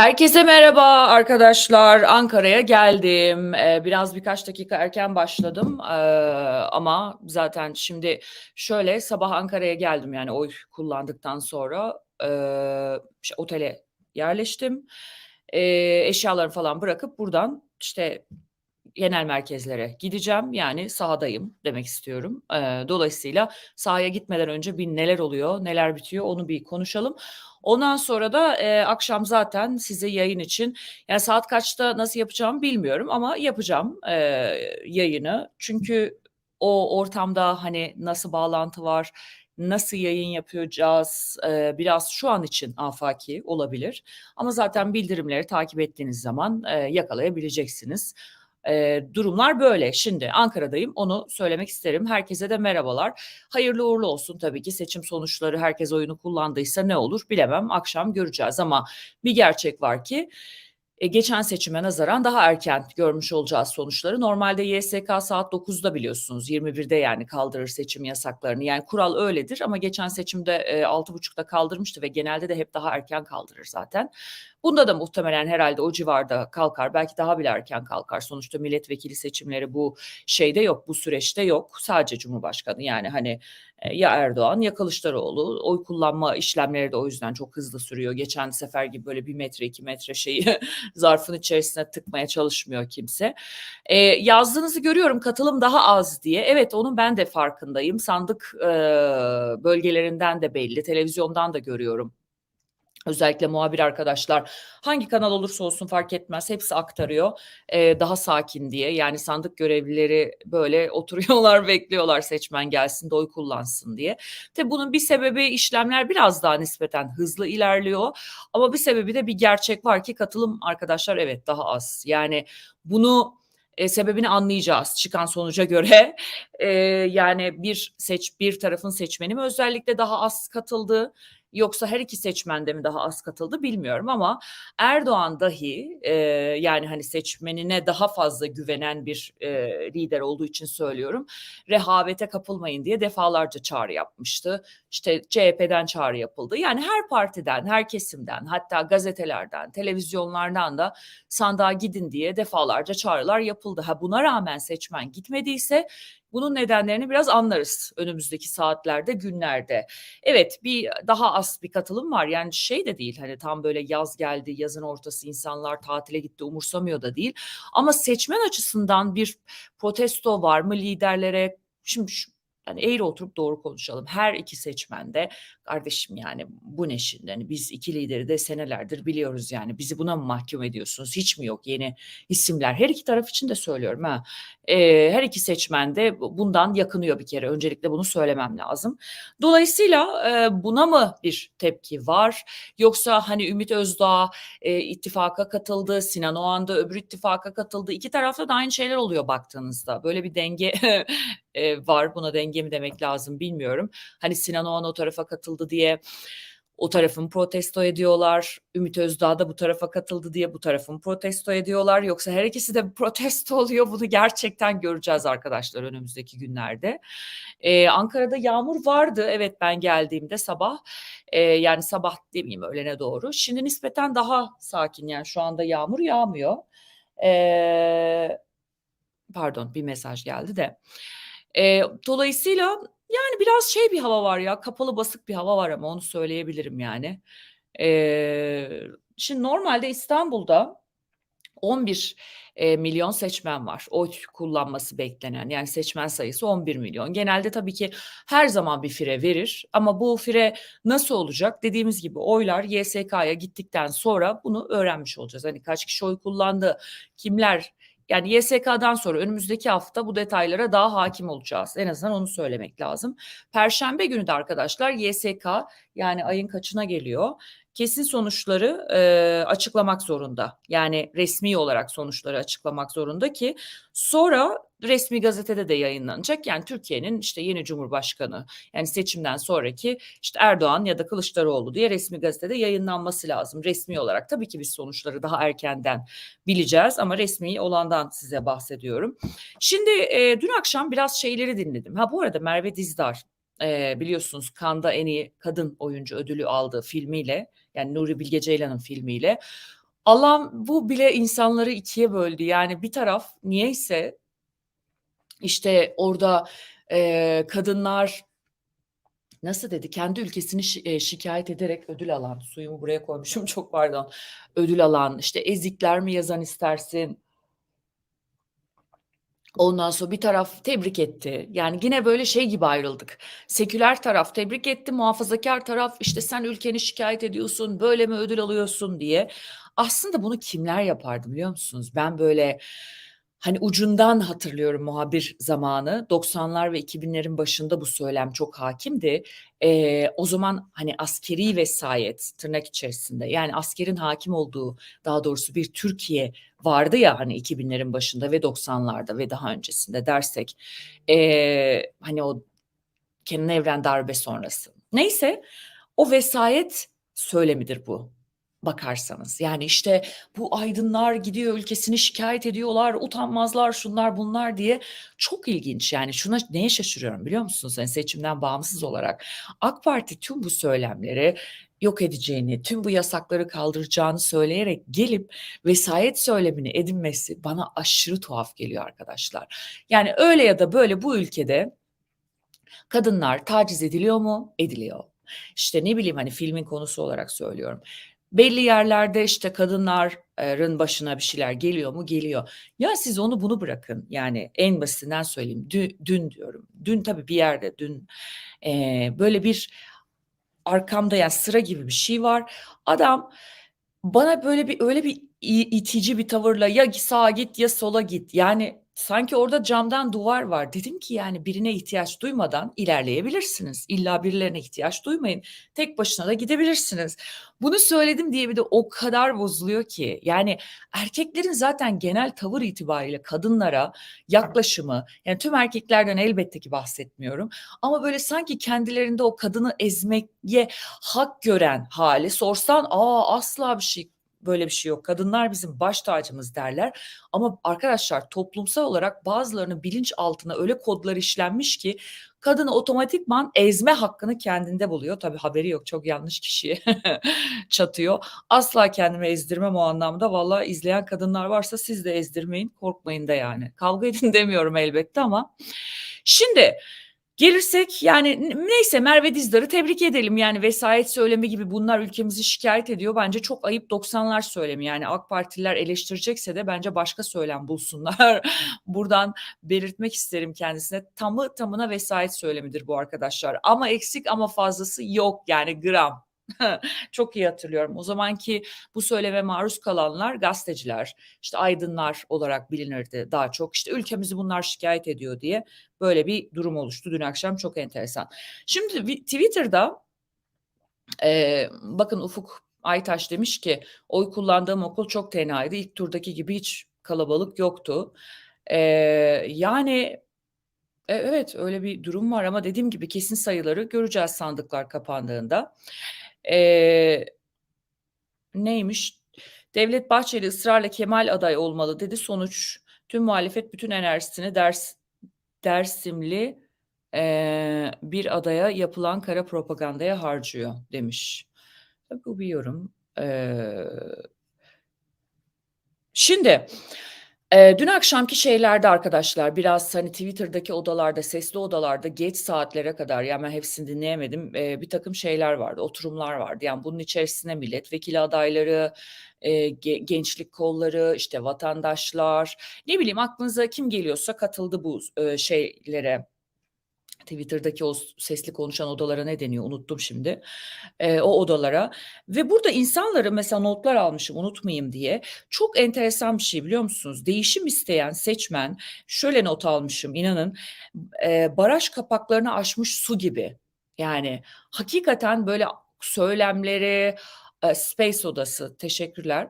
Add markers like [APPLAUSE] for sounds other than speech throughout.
Herkese merhaba arkadaşlar. Ankara'ya geldim. Ee, biraz birkaç dakika erken başladım. Ee, ama zaten şimdi şöyle sabah Ankara'ya geldim yani oy kullandıktan sonra e, işte otele yerleştim. E, eşyalarımı falan bırakıp buradan işte genel merkezlere gideceğim. Yani sahadayım demek istiyorum. Ee, dolayısıyla sahaya gitmeden önce bir neler oluyor, neler bitiyor onu bir konuşalım. Ondan sonra da e, akşam zaten size yayın için yani saat kaçta nasıl yapacağımı bilmiyorum ama yapacağım e, yayını. Çünkü o ortamda hani nasıl bağlantı var, nasıl yayın yapacağız e, biraz şu an için afaki olabilir. Ama zaten bildirimleri takip ettiğiniz zaman e, yakalayabileceksiniz. E, durumlar böyle. Şimdi Ankara'dayım onu söylemek isterim. Herkese de merhabalar. Hayırlı uğurlu olsun tabii ki seçim sonuçları herkes oyunu kullandıysa ne olur bilemem. Akşam göreceğiz ama bir gerçek var ki e, geçen seçime nazaran daha erken görmüş olacağız sonuçları. Normalde YSK saat 9'da biliyorsunuz 21'de yani kaldırır seçim yasaklarını. Yani kural öyledir ama geçen seçimde e, 6.30'da kaldırmıştı ve genelde de hep daha erken kaldırır zaten. Bunda da muhtemelen herhalde o civarda kalkar. Belki daha bile erken kalkar. Sonuçta milletvekili seçimleri bu şeyde yok, bu süreçte yok. Sadece Cumhurbaşkanı yani hani e, ya Erdoğan ya Kılıçdaroğlu. Oy kullanma işlemleri de o yüzden çok hızlı sürüyor. Geçen sefer gibi böyle bir metre iki metre şeyi [LAUGHS] zarfın içerisine tıkmaya çalışmıyor kimse. Ee, yazdığınızı görüyorum katılım daha az diye. Evet onun ben de farkındayım. Sandık e, bölgelerinden de belli. Televizyondan da görüyorum Özellikle muhabir arkadaşlar hangi kanal olursa olsun fark etmez hepsi aktarıyor ee, daha sakin diye yani sandık görevlileri böyle [LAUGHS] oturuyorlar bekliyorlar seçmen gelsin de oy kullansın diye. Tabi bunun bir sebebi işlemler biraz daha nispeten hızlı ilerliyor ama bir sebebi de bir gerçek var ki katılım arkadaşlar evet daha az yani bunu e, sebebini anlayacağız çıkan sonuca göre. [LAUGHS] E, yani bir seç bir tarafın seçmeni mi özellikle daha az katıldı yoksa her iki seçmende mi daha az katıldı bilmiyorum ama Erdoğan dahi e, yani hani seçmenine daha fazla güvenen bir e, lider olduğu için söylüyorum rehavete kapılmayın diye defalarca çağrı yapmıştı. İşte CHP'den çağrı yapıldı. Yani her partiden, her kesimden hatta gazetelerden, televizyonlardan da sandığa gidin diye defalarca çağrılar yapıldı. Ha buna rağmen seçmen gitmediyse bunun nedenlerini biraz anlarız önümüzdeki saatlerde, günlerde. Evet bir daha az bir katılım var. Yani şey de değil hani tam böyle yaz geldi, yazın ortası insanlar tatile gitti umursamıyor da değil. Ama seçmen açısından bir protesto var mı liderlere? Şimdi şu, yani eğri oturup doğru konuşalım. Her iki seçmen de kardeşim yani bu ne şimdi? Hani biz iki lideri de senelerdir biliyoruz yani. Bizi buna mı mahkum ediyorsunuz? Hiç mi yok yeni isimler? Her iki taraf için de söylüyorum ha. Ee, her iki seçmen de bundan yakınıyor bir kere. Öncelikle bunu söylemem lazım. Dolayısıyla e, buna mı bir tepki var? Yoksa hani Ümit Özdağ e, ittifaka katıldı, Sinan Oğan da öbür ittifaka katıldı. İki tarafta da aynı şeyler oluyor baktığınızda. Böyle bir denge [LAUGHS] e, var. Buna denge mi demek lazım bilmiyorum. Hani Sinan Oğan o tarafa katıldı diye o tarafın protesto ediyorlar. Ümit Özdağ da bu tarafa katıldı diye bu tarafın protesto ediyorlar. Yoksa her ikisi de [LAUGHS] protesto oluyor. Bunu gerçekten göreceğiz arkadaşlar önümüzdeki günlerde. Ee, Ankara'da yağmur vardı. Evet ben geldiğimde sabah. Ee, yani sabah demeyeyim öğlene doğru. Şimdi nispeten daha sakin yani şu anda yağmur yağmıyor. Ee, pardon bir mesaj geldi de. Ee, dolayısıyla yani biraz şey bir hava var ya kapalı basık bir hava var ama onu söyleyebilirim yani. Ee, şimdi normalde İstanbul'da 11 e, milyon seçmen var. Oy kullanması beklenen yani seçmen sayısı 11 milyon. Genelde tabii ki her zaman bir fire verir ama bu fire nasıl olacak? Dediğimiz gibi oylar YSK'ya gittikten sonra bunu öğrenmiş olacağız. Hani kaç kişi oy kullandı, kimler yani YSK'dan sonra önümüzdeki hafta bu detaylara daha hakim olacağız. En azından onu söylemek lazım. Perşembe günü de arkadaşlar YSK yani ayın kaçına geliyor? Kesin sonuçları e, açıklamak zorunda. Yani resmi olarak sonuçları açıklamak zorunda ki sonra resmi gazetede de yayınlanacak. Yani Türkiye'nin işte yeni cumhurbaşkanı yani seçimden sonraki işte Erdoğan ya da Kılıçdaroğlu diye resmi gazetede yayınlanması lazım. Resmi olarak tabii ki biz sonuçları daha erkenden bileceğiz ama resmi olandan size bahsediyorum. Şimdi e, dün akşam biraz şeyleri dinledim. Ha bu arada Merve Dizdar e, biliyorsunuz Kanda en iyi kadın oyuncu ödülü aldığı filmiyle yani Nuri Bilge Ceylan'ın filmiyle Allah'ım bu bile insanları ikiye böldü. Yani bir taraf niyeyse işte orada, eee, kadınlar nasıl dedi? Kendi ülkesini şi eee, şikâyet ederek ödül alan, suyumu buraya koymuşum [LAUGHS] çok pardon, ödül alan, işte ezikler mi yazan istersin? Ondan sonra bir taraf tebrik etti. Yani yine böyle şey gibi ayrıldık. Seküler taraf tebrik etti, muhafazakâr taraf işte sen ülkeni şikâyet ediyorsun, böyle mi ödül alıyorsun diye. Aslında bunu kimler yapardı biliyor musunuz? Ben böyle hani ucundan hatırlıyorum muhabir zamanı. 90'lar ve 2000'lerin başında bu söylem çok hâkimdi. Eee, o zaman hani askeri vesayet tırnak içerisinde yani askerin hâkim olduğu daha doğrusu bir Türkiye vardı ya hani 2000'lerin başında ve 90'larda ve daha öncesinde dersek. Eee, hani o Kenan Evren darbe sonrası. Neyse o vesayet söylemidir bu bakarsanız. Yani işte bu aydınlar gidiyor ülkesini şikâyet ediyorlar, utanmazlar şunlar bunlar diye. Çok ilginç yani şuna neye şaşırıyorum biliyor musunuz? Hani seçimden bağımsız olarak AK Parti tüm bu söylemleri yok edeceğini, tüm bu yasakları kaldıracağını söyleyerek gelip vesayet söylemini edinmesi bana aşırı tuhaf geliyor arkadaşlar. Yani öyle ya da böyle bu ülkede kadınlar taciz ediliyor mu? Ediliyor. İşte ne bileyim hani filmin konusu olarak söylüyorum. Belli yerlerde işte kadınların başına bir şeyler geliyor mu? Geliyor. Ya siz onu bunu bırakın. Yani en basitinden söyleyeyim. Dü dün diyorum. Dün tabii bir yerde dün eee, böyle bir arkamda yani sıra gibi bir şey var. Adam bana böyle bir öyle bir itici bir tavırla ya sağa git ya sola git. Yani sanki orada camdan duvar var. Dedim ki yani birine ihtiyaç duymadan ilerleyebilirsiniz. İlla birilerine ihtiyaç duymayın. Tek başına da gidebilirsiniz. Bunu söyledim diye bir de o kadar bozuluyor ki. Yani erkeklerin zaten genel tavır itibariyle kadınlara yaklaşımı yani tüm erkeklerden elbette ki bahsetmiyorum ama böyle sanki kendilerinde o kadını ezmeye hak gören hali sorsan aa asla bir şey böyle bir şey yok. Kadınlar bizim baş tacımız derler. Ama arkadaşlar toplumsal olarak bazılarının bilinç altına öyle kodlar işlenmiş ki kadını otomatikman ezme hakkını kendinde buluyor. Tabii haberi yok çok yanlış kişiye [LAUGHS] çatıyor. Asla kendimi ezdirmem o anlamda. Valla izleyen kadınlar varsa siz de ezdirmeyin korkmayın da yani. Kavga edin [LAUGHS] demiyorum elbette ama. Şimdi Gelirsek yani neyse Merve Dizdar'ı tebrik edelim. Yani vesayet söylemi gibi bunlar ülkemizi şikayet ediyor. Bence çok ayıp 90'lar söylemi. Yani AK Partililer eleştirecekse de bence başka söylem bulsunlar. [LAUGHS] Buradan belirtmek isterim kendisine. Tamı tamına vesayet söylemidir bu arkadaşlar. Ama eksik ama fazlası yok yani gram. [LAUGHS] Çok iyi hatırlıyorum. O zamanki bu söyleme maruz kalanlar gazeteciler, işte aydınlar olarak bilinirdi daha çok. İşte ülkemizi bunlar şikayet ediyor diye böyle bir durum oluştu dün akşam çok enteresan. Şimdi Twitter'da e, bakın Ufuk Aytaş demiş ki oy kullandığım okul çok tenaydı. İlk turdaki gibi hiç kalabalık yoktu. E, yani Evet öyle bir durum var ama dediğim gibi kesin sayıları göreceğiz sandıklar kapandığında. Eee neymiş? Devlet Bahçeli ısrarla Kemal aday olmalı dedi. Sonuç tüm muhalefet bütün enerjisini ders Dersimli eee, bir adaya yapılan kara propagandaya harcıyor demiş. Bu bir yorum. Eee, şimdi Eee, dün akşamki şeylerde arkadaşlar biraz hani Twitter'daki odalarda, sesli odalarda geç saatlere kadar yani ben hepsini dinleyemedim. Eee, takım şeyler vardı, oturumlar vardı. Yani bunun içerisine milletvekili adayları, eee, ge gençlik kolları, işte vatandaşlar, ne bileyim aklınıza kim geliyorsa katıldı bu s şeylere, Twitter'daki o sesli konuşan odalara ne deniyor unuttum şimdi. Eee, o odalara ve burada insanları mesela notlar almışım unutmayayım diye. Çok enteresan bir şey biliyor musunuz? Değişim isteyen seçmen şöyle not almışım inanın. Eee, baraj kapaklarını aşmış su gibi. Yani hakikaten böyle söylemleri, eee, Space Odası teşekkürler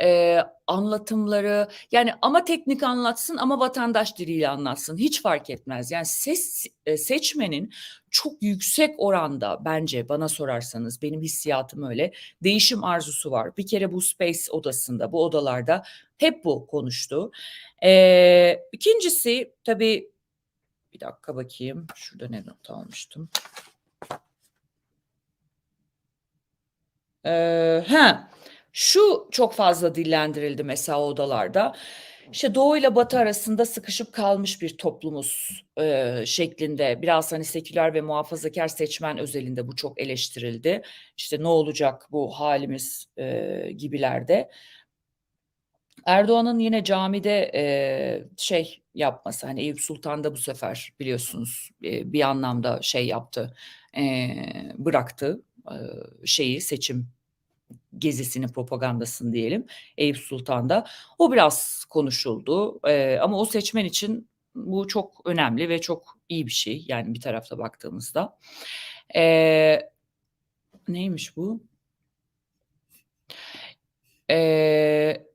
eee, anlatımları yani ama teknik anlatsın ama vatandaş diliyle anlatsın hiç fark etmez. Yani ses e, seçmenin çok yüksek oranda bence bana sorarsanız benim hissiyatım öyle değişim arzusu var. Bir kere bu Space odasında bu odalarda hep bu konuştu. Eee, ikincisi tabii bir dakika bakayım şurada ne not almıştım. Eee, he Şu çok fazla dillendirildi mesela odalarda. İşte Doğu ile Batı arasında sıkışıp kalmış bir toplumuz e, şeklinde biraz hani seküler ve muhafazakar seçmen özelinde bu çok eleştirildi. İşte ne olacak bu halimiz e, gibilerde. Erdoğan'ın yine camide e, şey yapması hani Eyüp Sultan'da bu sefer biliyorsunuz e, bir anlamda şey yaptı e, bıraktı e, şeyi seçim gezisini propagandasını diyelim Eyüp Sultan'da o biraz konuşuldu e, ama o seçmen için bu çok önemli ve çok iyi bir şey yani bir tarafta baktığımızda E, neymiş bu? Eee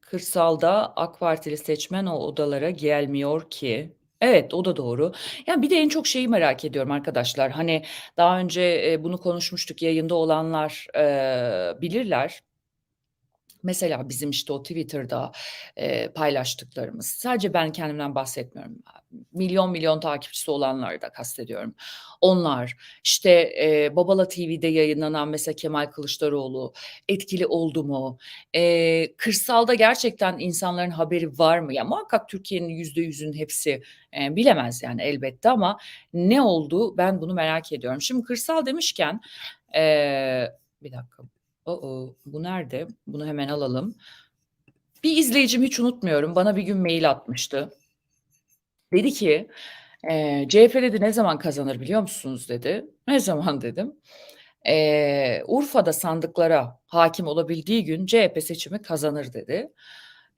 Kırsalda AK Partili seçmen o odalara gelmiyor ki. Evet, o da doğru. Yani bir de en çok şeyi merak ediyorum arkadaşlar. Hani daha önce bunu konuşmuştuk yayında olanlar e, bilirler. Mesela bizim işte o Twitter'da e, paylaştıklarımız. Sadece ben kendimden bahsetmiyorum. Milyon milyon takipçisi olanları da kastediyorum. Onlar işte e, Babala TV'de yayınlanan mesela Kemal Kılıçdaroğlu etkili oldu mu? E, kırsalda gerçekten insanların haberi var mı? Ya muhakkak Türkiye'nin yüzde yüzün hepsi e, bilemez yani elbette ama ne oldu ben bunu merak ediyorum. Şimdi kırsal demişken e, bir dakika Oo, bu nerede? Bunu hemen alalım. Bir izleyicim hiç unutmuyorum. Bana bir gün mail atmıştı. Dedi ki e, CHP dedi ne zaman kazanır biliyor musunuz dedi. [LAUGHS] Ne zaman dedim. E, Urfa'da sandıklara hakim olabildiği gün CHP seçimi kazanır dedi.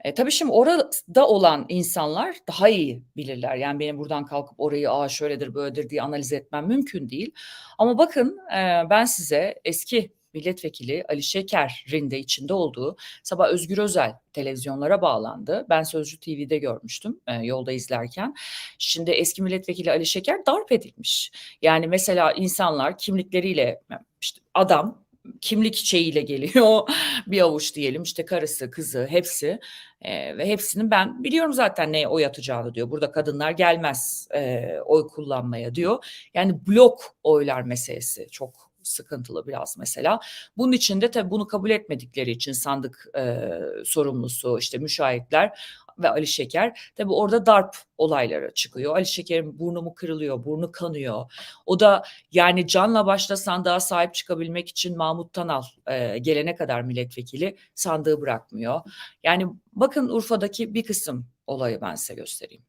E, tabii şimdi orada olan insanlar daha iyi bilirler. Yani benim buradan kalkıp orayı aa şöyledir böyledir diye analiz etmem mümkün değil. Ama bakın e, ben size eski milletvekili Ali Şeker'in de içinde olduğu sabah Özgür Özel televizyonlara bağlandı. Ben Sözcü TV'de görmüştüm e, yolda izlerken. Şimdi eski milletvekili Ali Şeker darp edilmiş. Yani mesela insanlar kimlikleriyle işte adam kimlik şeyiyle geliyor [LAUGHS] bir avuç diyelim işte karısı kızı hepsi e, ve hepsinin ben biliyorum zaten neye oy atacağını diyor. Burada kadınlar gelmez e, oy kullanmaya diyor. Yani blok oylar meselesi çok sıkıntılı biraz mesela. Bunun için de tabii bunu kabul etmedikleri için sandık e, sorumlusu işte müşahitler ve Ali Şeker tabii orada darp olayları çıkıyor. Ali Şeker'in burnu mu kırılıyor, burnu kanıyor. O da yani canla başla sandığa sahip çıkabilmek için Mahmut Tanal e, gelene kadar milletvekili sandığı bırakmıyor. Yani bakın Urfa'daki bir kısım olayı ben size göstereyim.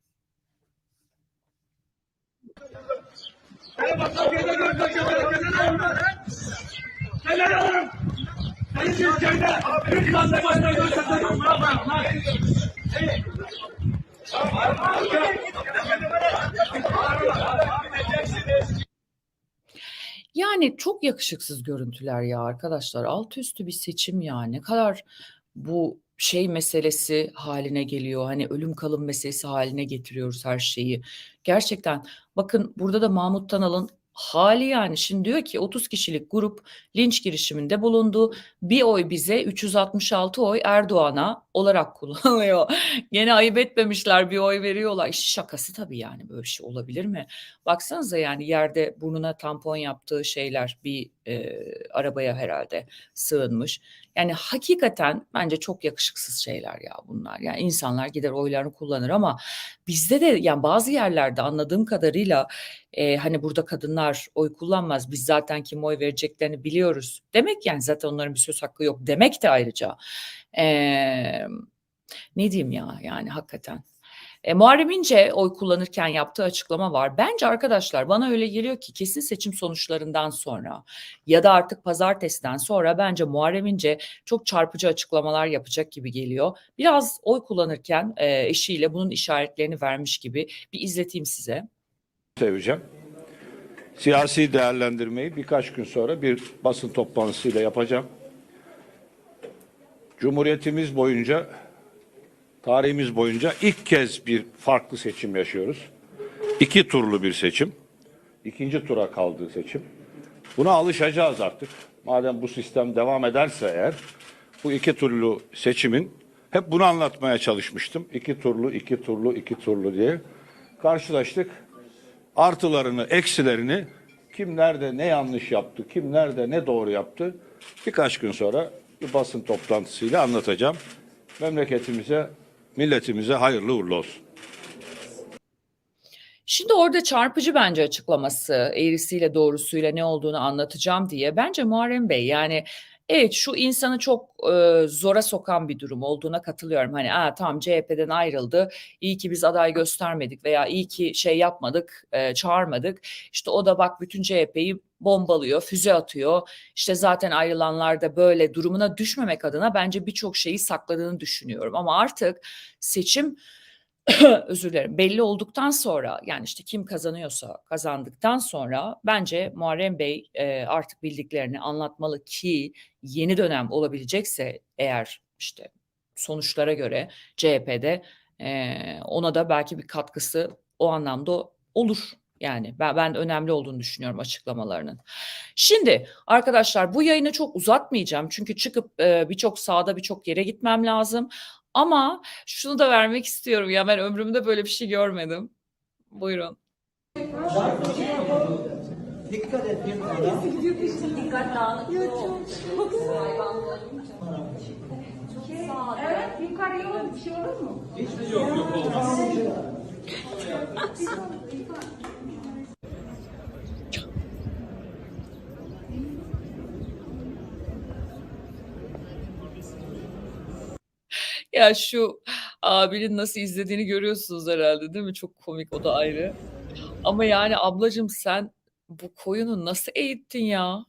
Yani çok yakışıksız görüntüler ya arkadaşlar. Alt üstü bir seçim ya. Ne kadar bu şey meselesi haline geliyor. Hani ölüm kalım meselesi haline getiriyoruz her şeyi. Gerçekten bakın burada da Mahmut Tanal'ın hali yani şimdi diyor ki 30 kişilik grup linç girişiminde bulundu. Bir oy bize 366 oy Erdoğan'a olarak [LAUGHS] kullanılıyor. Gene ayıp etmemişler bir oy veriyorlar. İşte şakası tabii yani böyle şey olabilir mi? Baksanıza yani yerde burnuna tampon yaptığı şeyler bir e, arabaya herhalde sığınmış. Yani hakikaten bence çok yakışıksız şeyler ya bunlar. Yani insanlar gider oylarını kullanır ama bizde de yani bazı yerlerde anladığım kadarıyla e, hani burada kadınlar oy kullanmaz. Biz zaten kim oy vereceklerini biliyoruz. Demek yani zaten onların bir söz hakkı yok demek de ayrıca. E, ne diyeyim ya yani hakikaten. E, Muharrem İnce oy kullanırken yaptığı açıklama var. Bence arkadaşlar bana öyle geliyor ki kesin seçim sonuçlarından sonra ya da artık pazartesiden sonra bence Muharrem İnce çok çarpıcı açıklamalar yapacak gibi geliyor. Biraz oy kullanırken e, eşiyle bunun işaretlerini vermiş gibi bir izleteyim size. seveceğim. Siyasi değerlendirmeyi birkaç gün sonra bir basın toplantısıyla yapacağım. Cumhuriyetimiz boyunca, tarihimiz boyunca ilk kez bir farklı seçim yaşıyoruz. İki turlu bir seçim. İkinci tura kaldığı seçim. Buna alışacağız artık. Madem bu sistem devam ederse eğer, bu iki turlu seçimin hep bunu anlatmaya çalışmıştım. İki turlu, iki turlu, iki turlu diye. Karşılaştık artılarını, eksilerini kim nerede ne yanlış yaptı, kim nerede ne doğru yaptı birkaç gün sonra bir basın toplantısıyla anlatacağım. Memleketimize, milletimize hayırlı uğurlu olsun. Şimdi orada çarpıcı bence açıklaması eğrisiyle doğrusuyla ne olduğunu anlatacağım diye. Bence Muharrem Bey yani evet şu insanı çok e, zora sokan bir durum olduğuna katılıyorum. Hani Aa, tamam CHP'den ayrıldı iyi ki biz aday göstermedik veya iyi ki şey yapmadık e, çağırmadık. İşte o da bak bütün CHP'yi bombalıyor füze atıyor. İşte zaten ayrılanlar da böyle durumuna düşmemek adına bence birçok şeyi sakladığını düşünüyorum. Ama artık seçim [COUGHS] özür dilerim belli olduktan sonra yani işte kim kazanıyorsa kazandıktan sonra bence Muharrem Bey e, artık bildiklerini anlatmalı ki yeni dönem olabilecekse eğer işte sonuçlara göre CHP'de e, ona da belki bir katkısı o anlamda olur. Yani ben, ben önemli olduğunu düşünüyorum açıklamalarının. Şimdi arkadaşlar bu yayını çok uzatmayacağım çünkü çıkıp e, birçok sahada birçok yere gitmem lazım. Ama şunu da vermek istiyorum ya ben ömrümde böyle bir şey görmedim. Buyurun. Dikkat et bir numara. Evet, yukarıya bir şey olur mu? Ya şu abinin nasıl izlediğini görüyorsunuz herhalde değil mi? Çok komik o da ayrı. Ama yani ablacığım sen bu koyunu nasıl eğittin ya?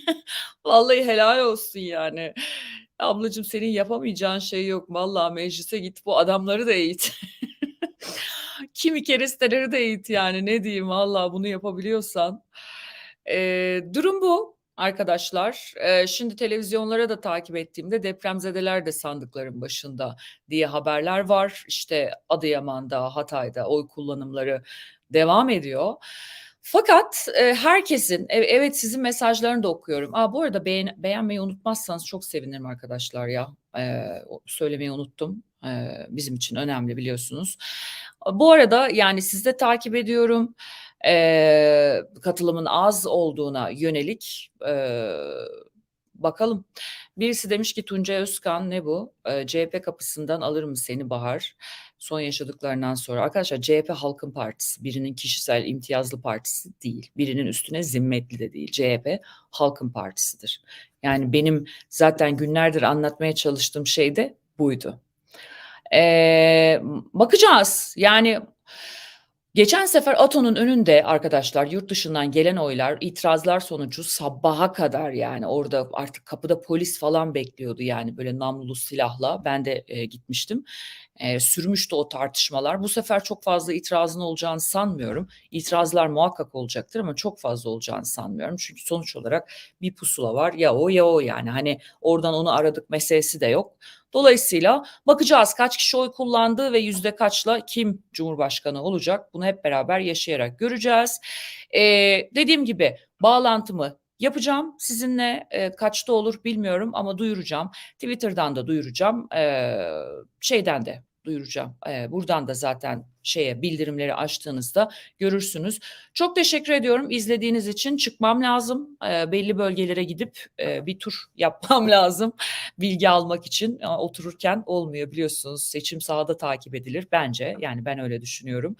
[LAUGHS] Vallahi helal olsun yani. Ablacığım senin yapamayacağın şey yok. Vallahi meclise git bu adamları da eğit. [LAUGHS] Kimi keresteleri de eğit yani ne diyeyim vallahi bunu yapabiliyorsan. Ee, durum bu arkadaşlar. Ee, şimdi televizyonlara da takip ettiğimde depremzedeler de sandıkların başında diye haberler var. İşte Adıyaman'da, Hatay'da oy kullanımları devam ediyor. Fakat e, herkesin, e- evet sizin mesajlarını da okuyorum. Aa, bu arada beğen- beğenmeyi unutmazsanız çok sevinirim arkadaşlar ya. O- söylemeyi unuttum. Ee, bizim için önemli biliyorsunuz. Bu arada yani siz de takip ediyorum. Ee, katılımın az olduğuna yönelik ee, bakalım. Birisi demiş ki Tuncay Özkan ne bu? Ee, CHP kapısından alır mı seni Bahar? Son yaşadıklarından sonra. Arkadaşlar CHP Halkın Partisi birinin kişisel imtiyazlı partisi değil. Birinin üstüne zimmetli de değil. CHP Halkın Partisidir. Yani benim zaten günlerdir anlatmaya çalıştığım şey de buydu. Ee, bakacağız. Yani geçen sefer ATO'nun önünde arkadaşlar yurt dışından gelen oylar itirazlar sonucu sabaha kadar yani orada artık kapıda polis falan bekliyordu yani böyle namlulu silahla ben de e, gitmiştim. E, sürmüştü o tartışmalar. Bu sefer çok fazla itirazın olacağını sanmıyorum. İtirazlar muhakkak olacaktır ama çok fazla olacağını sanmıyorum. Çünkü sonuç olarak bir pusula var ya o ya o yani hani oradan onu aradık meselesi de yok. Dolayısıyla bakacağız kaç kişi oy kullandı ve yüzde kaçla kim Cumhurbaşkanı olacak bunu hep beraber yaşayarak göreceğiz. Ee, dediğim gibi bağlantımı yapacağım sizinle e, kaçta olur bilmiyorum ama duyuracağım. Twitter'dan da duyuracağım ee, şeyden de duyuracağım. Ee, buradan da zaten şeye bildirimleri açtığınızda görürsünüz. Çok teşekkür ediyorum izlediğiniz için. Çıkmam lazım. Ee, belli bölgelere gidip e, bir tur [LAUGHS] yapmam lazım. Bilgi almak için Ama otururken olmuyor biliyorsunuz. Seçim sahada takip edilir bence. Yani ben öyle düşünüyorum.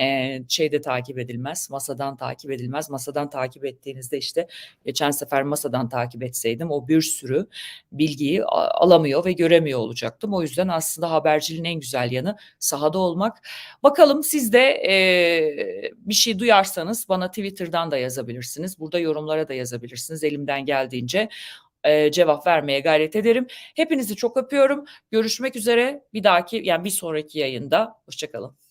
Ee, şeyde takip edilmez. Masadan takip edilmez. Masadan takip ettiğinizde işte geçen sefer masadan takip etseydim o bir sürü bilgiyi alamıyor ve göremiyor olacaktım. O yüzden aslında haberciliğin en güzel yanı sahada olmak. Bakalım siz de eee, bir şey duyarsanız bana Twitter'dan da yazabilirsiniz. Burada yorumlara da yazabilirsiniz. Elimden geldiğince eee, cevap vermeye gayret ederim. Hepinizi çok öpüyorum. Görüşmek üzere bir dahaki yani bir sonraki yayında. Hoşçakalın.